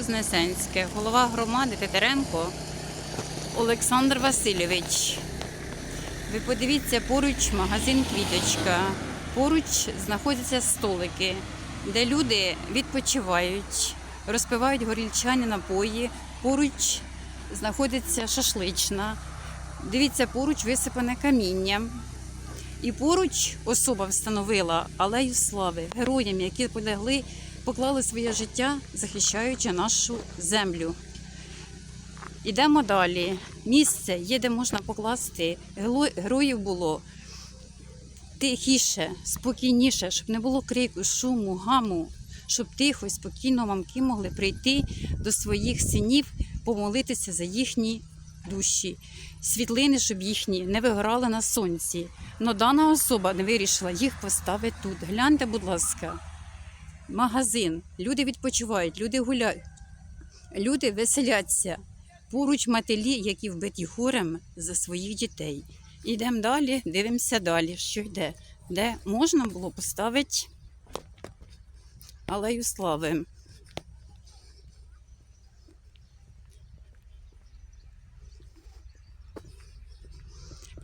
Вознесенське, голова громади Тетеренко Олександр Васильович. Ви подивіться, поруч магазин Квіточка. Поруч знаходяться столики, де люди відпочивають, розпивають горільчані напої. Поруч знаходиться шашлична. Дивіться, поруч висипане каміння. І поруч особа встановила алею слави героям, які полягли, поклали своє життя, захищаючи нашу землю. Ідемо далі. Місце є, де можна покласти. Героїв було тихіше, спокійніше, щоб не було крику, шуму, гаму, щоб тихо і спокійно мамки могли прийти до своїх синів, помолитися за їхні душі, світлини, щоб їхні не вигорали на сонці. Но дана особа не вирішила їх поставити тут. Гляньте, будь ласка, магазин. Люди відпочивають, люди гуляють, люди веселяться. Поруч матері, які вбиті горем за своїх дітей. Ідемо далі, дивимося далі, що йде. Де можна було поставити алею слави.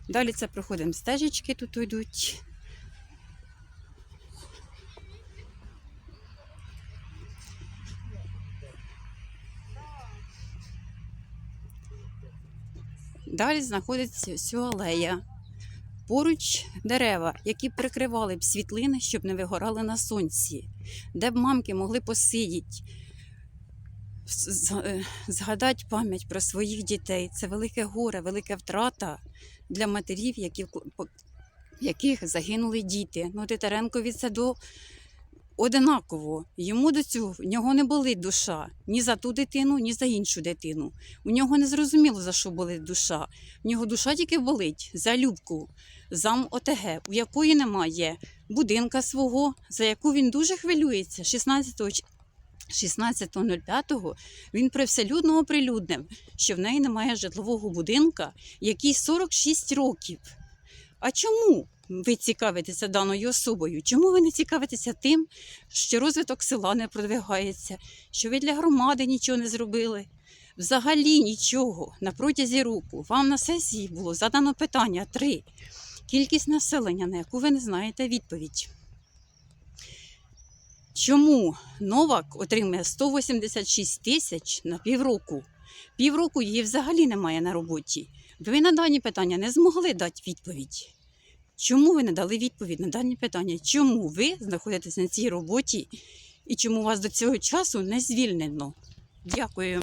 Далі це проходимо стежечки, тут йдуть. Далі знаходиться ось алея. Поруч дерева, які прикривали б світлини, щоб не вигорали на сонці, де б мамки могли посидіти, е, згадати пам'ять про своїх дітей. Це велике горе, велика втрата для матерів, які, яких загинули діти. Ну, Титаренкові це до одинаково. Йому до цього в нього не болить душа ні за ту дитину, ні за іншу дитину. У нього не зрозуміло, за що болить душа. В нього душа тільки болить за Любку, зам ОТГ, у якої немає будинка свого, за яку він дуже хвилюється. 16 ч- 16.05 він привселюдно оприлюднив, що в неї немає житлового будинка, який 46 років. А чому ви цікавитеся даною особою? Чому ви не цікавитеся тим, що розвиток села не продвигається, що ви для громади нічого не зробили? Взагалі нічого на протязі року вам на сесії було задано питання три. Кількість населення, на яку ви не знаєте відповідь. Чому Новак отримує 186 тисяч на півроку? Півроку її взагалі немає на роботі. Ви на дані питання не змогли дати відповідь. Чому ви не дали відповідь на дані питання? Чому ви знаходитесь на цій роботі і чому вас до цього часу не звільнено? Дякую.